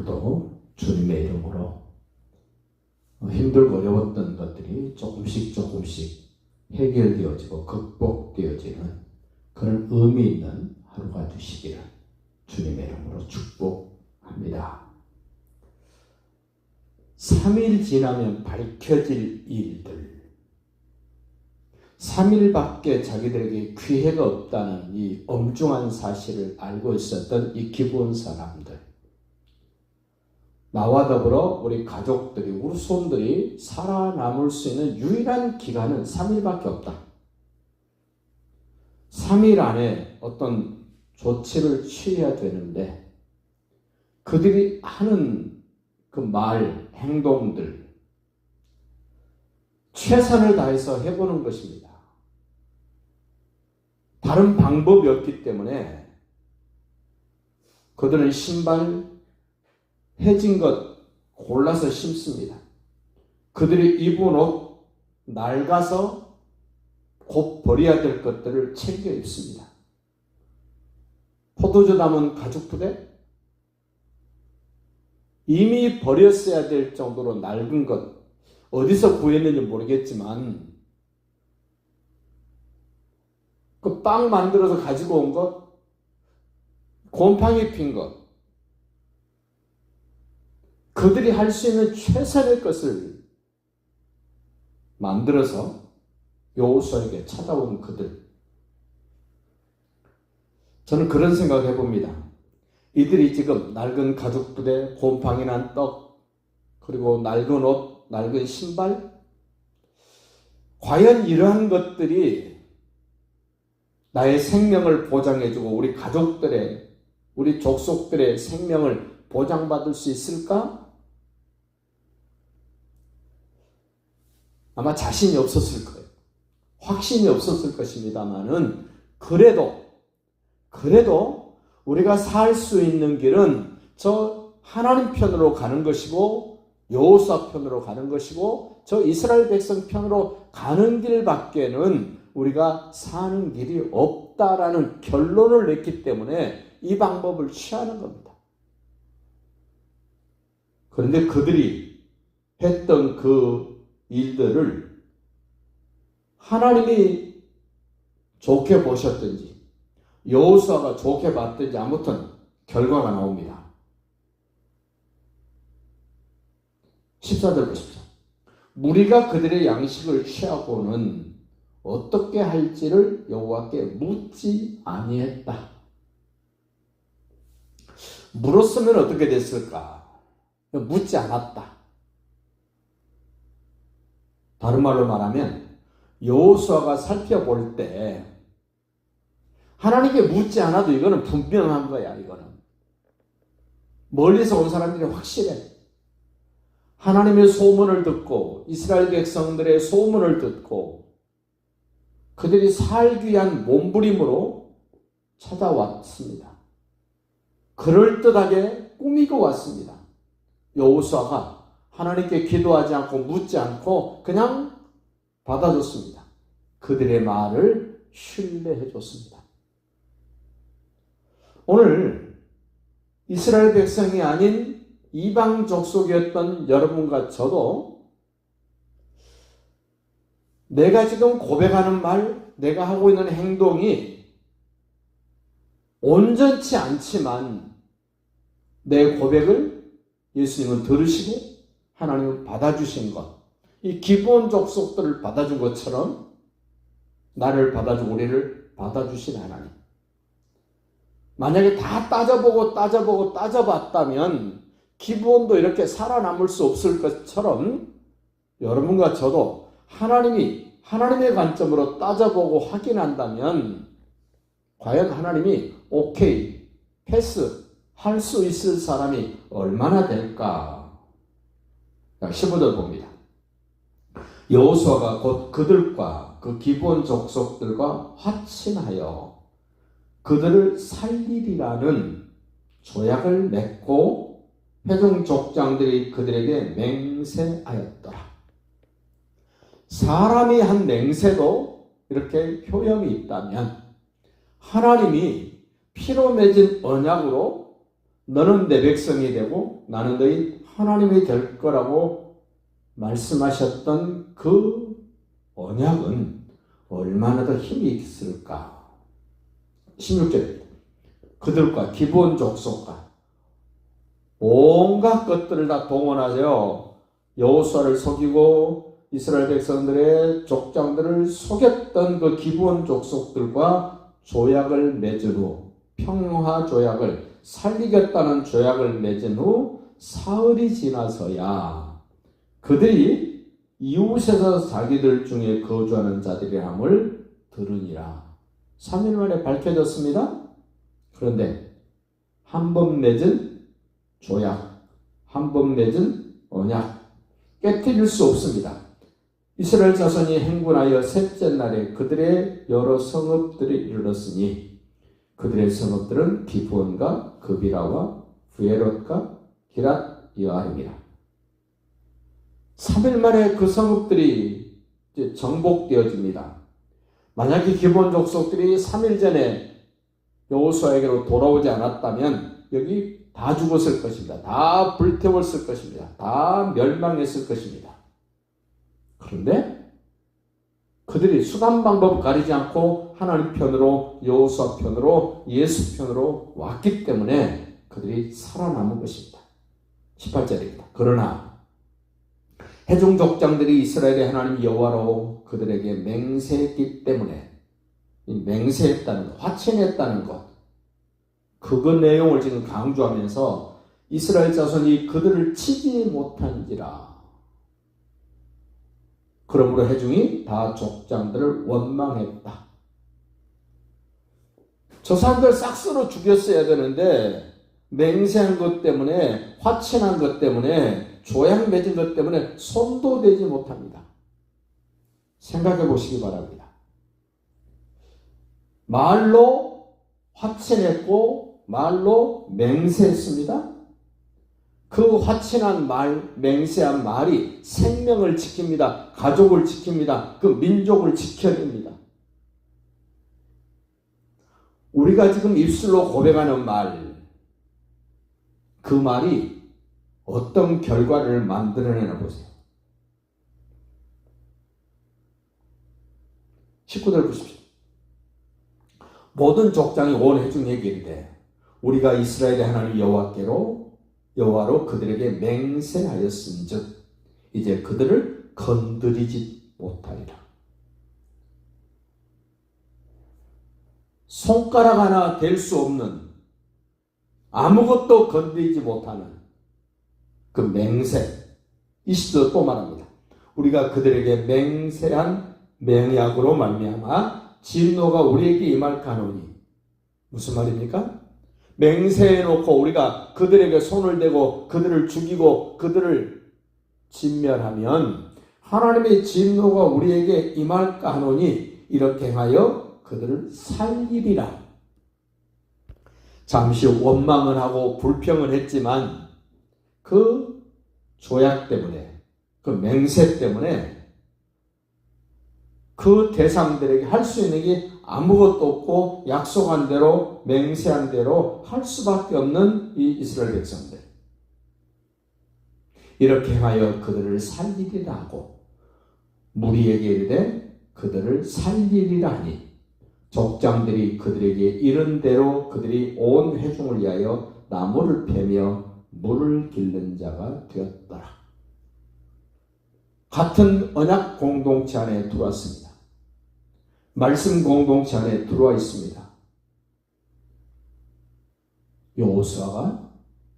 오늘도 주님의 이름으로 힘들고 어려웠던 것들이 조금씩 조금씩 해결되어지고 극복되어지는 그런 의미 있는 하루가 되시기를 주님의 이름으로 축복합니다. 3일 지나면 밝혀질 일들. 3일밖에 자기들에게 기회가 없다는 이 엄중한 사실을 알고 있었던 이 기본 사람들. 나와 더불어 우리 가족들이, 우리 손들이 살아남을 수 있는 유일한 기간은 3일밖에 없다. 3일 안에 어떤 조치를 취해야 되는데, 그들이 하는 그 말, 행동들, 최선을 다해서 해보는 것입니다. 다른 방법이 없기 때문에 그들은 신발, 해진 것 골라서 심습니다. 그들이 입은 옷 낡아서 곧 버려야 될 것들을 챙겨 입습니다. 포도주 담은 가죽 부대 이미 버렸어야 될 정도로 낡은 것 어디서 구했는지 모르겠지만 그 빵 만들어서 가지고 온 것, 곰팡이 핀 것, 그들이 할 수 있는 최선의 것을 만들어서 여호수아에게 찾아온 그들. 저는 그런 생각을 해봅니다. 이들이 지금 낡은 가죽 부대, 곰팡이 난 떡, 그리고 낡은 옷, 낡은 신발, 과연 이러한 것들이 나의 생명을 보장해주고 우리 가족들의, 우리 족속들의 생명을 보장받을 수 있을까? 아마 자신이 없었을 거예요. 확신이 없었을 것입니다만은 그래도 그래도 우리가 살 수 있는 길은 저 하나님 편으로 가는 것이고 여호수아 편으로 가는 것이고 저 이스라엘 백성 편으로 가는 길밖에는 우리가 사는 길이 없다라는 결론을 냈기 때문에 이 방법을 취하는 겁니다. 그런데 그들이 했던 그 일들을 하나님이 좋게 보셨든지 여호수아가 좋게 봤든지 아무튼 결과가 나옵니다. 14절 보십시오. 무리가 그들의 양식을 취하고는 어떻게 할지를 여호와께 묻지 아니했다. 물었으면 어떻게 됐을까? 묻지 않았다. 다른 말로 말하면 여호수아가 살펴볼 때 하나님께 묻지 않아도 이거는 분명한 거야. 이거는 멀리서 온 사람들이 확실해. 하나님의 소문을 듣고 이스라엘 백성들의 소문을 듣고 그들이 살기 위한 몸부림으로 찾아왔습니다. 그럴듯하게 꾸미고 왔습니다. 여호수아가 하나님께 기도하지 않고 묻지 않고 그냥 받아줬습니다. 그들의 말을 신뢰해 줬습니다. 오늘 이스라엘 백성이 아닌 이방 족속이었던 여러분과 저도 내가 지금 고백하는 말, 내가 하고 있는 행동이 온전치 않지만 내 고백을 예수님은 들으시고 하나님은 받아주신 것, 이 기본 족속들을 받아준 것처럼 나를 받아주고 우리를 받아주신 하나님. 만약에 다 따져보고 따져보고 따져봤다면 기본도 이렇게 살아남을 수 없을 것처럼 여러분과 저도 하나님이 하나님의 관점으로 따져보고 확인한다면 과연 하나님이 오케이, 패스 할 수 있을 사람이 얼마나 될까? 15절 봅니다. 여호수아가 곧 그들과 그 기본 족속들과 화친하여 그들을 살리리라는 조약을 맺고 회중 족장들이 그들에게 맹세하였더라. 사람이 한 맹세도 이렇게 효염이 있다면 하나님이 피로 맺은 언약으로 너는 내 백성이 되고 나는 너희 하나님이 될 거라고 말씀하셨던 그 언약은 얼마나 더 힘이 있을까? 16절입니다. 그들과 기본 족속과 온갖 것들을 다 동원하여 여호수아를 속이고 이스라엘 백성들의 족장들을 속였던 그 기본 족속들과 조약을 맺은 후 평화 조약을 살리겠다는 조약을 맺은 후 사흘이 지나서야 그들이 이웃에서 자기들 중에 거주하는 자들이함을 들으니라. 3일 만에 밝혀졌습니다. 그런데 한 번 맺은 조약, 한 번 맺은 언약, 깨뜨릴 수 없습니다. 이스라엘 자손이 행군하여 셋째 날에 그들의 여러 성읍들에 이르렀으니 그들의 성읍들은 기브온과 그비라와 부에롯과 기랏 여아림이라. 3일 만에 그 성읍들이 정복되어집니다. 만약에 기본 족속들이 3일 전에 여호수아에게로 돌아오지 않았다면 여기 다 죽었을 것입니다. 다 불태웠을 것입니다. 다 멸망했을 것입니다. 그런데 그들이 수단 방법 가리지 않고 하나님 편으로 여호수아 편으로 예수 편으로 왔기 때문에 그들이 살아남은 것입니다. 18절입니다. 그러나 해중 족장들이 이스라엘의 하나님 여호와로 그들에게 맹세했기 때문에 이 맹세했다는 것, 화친했다는 것, 그거 내용을 지금 강조하면서 이스라엘 자손이 그들을 치지 못한지라. 그러므로 해중이 다 족장들을 원망했다. 저 사람들 싹 쓸어 죽였어야 되는데 맹세한 것 때문에 화친한 것 때문에 조약 맺은 것 때문에 손도 대지 못합니다. 생각해 보시기 바랍니다. 말로 화친했고 말로 맹세했습니다. 그 화친한 말, 맹세한 말이 생명을 지킵니다. 가족을 지킵니다. 그 민족을 지켜냅니다. 우리가 지금 입술로 고백하는 말, 그 말이 어떤 결과를 만들어내나 보세요. 19절 보십시오. 모든 족장이 온 회중에게 이르되 우리가 이스라엘의 하나님 여호와께로 여호와로 그들에게 맹세하였은즉 이제 그들을 건드리지 못하리라. 손가락 하나 될 수 없는 아무것도 건드리지 못하는 그 맹세 20절 또 말합니다. 우리가 그들에게 맹세한 맹약으로 말미암아 진노가 우리에게 임할 가노니 무슨 말입니까? 맹세해 놓고 우리가 그들에게 손을 대고 그들을 죽이고 그들을 진멸하면 하나님의 진노가 우리에게 임할까 하노니 이렇게 하여 그들을 살리리라. 잠시 원망은 하고 불평을 했지만 그 조약 때문에 그 맹세 때문에 그 대상들에게 할 수 있는 게 아무것도 없고 약속한 대로 맹세한 대로 할 수밖에 없는 이 이스라엘 백성들. 이렇게 하여 그들을 살리리라 하고 무리에게 이르되 그들을 살리리라 하니 족장들이 그들에게 이른 대로 그들이 온 회중을 위하여 나무를 패며 물을 길는 자가 되었더라. 같은 언약 공동체 안에 들어왔습니다. 말씀 공동체 안에 들어와 있습니다. 여호수아가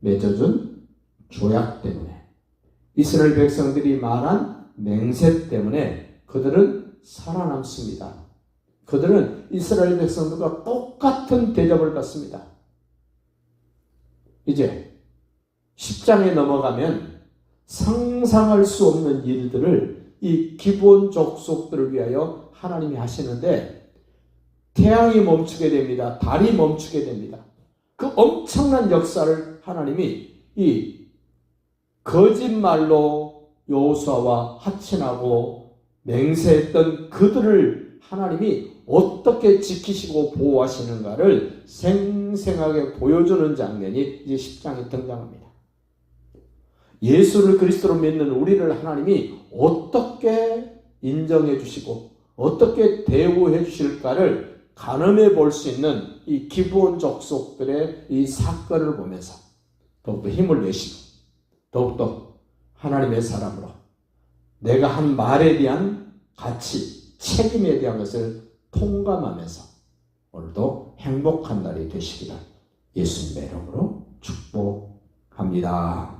맺어준 조약 때문에 이스라엘 백성들이 말한 맹세 때문에 그들은 살아남습니다. 그들은 이스라엘 백성들과 똑같은 대접을 받습니다. 이제 10장에 넘어가면 상상할 수 없는 일들을 이 기본 족속들을 위하여 하나님이 하시는데 태양이 멈추게 됩니다. 달이 멈추게 됩니다. 그 엄청난 역사를 하나님이 이 거짓말로 여호수아와 하친하고 맹세했던 그들을 하나님이 어떻게 지키시고 보호하시는가를 생생하게 보여주는 장면이 이제 10장에 등장합니다. 예수를 그리스도로 믿는 우리를 하나님이 어떻게 인정해 주시고 어떻게 대우해 주실까를 가늠해 볼 수 있는 이 기부원 족속들의 이 사건을 보면서 더욱더 힘을 내시고 더욱더 하나님의 사람으로 내가 한 말에 대한 가치, 책임에 대한 것을 통감하면서 오늘도 행복한 날이 되시기를 예수님의 이름으로 축복합니다.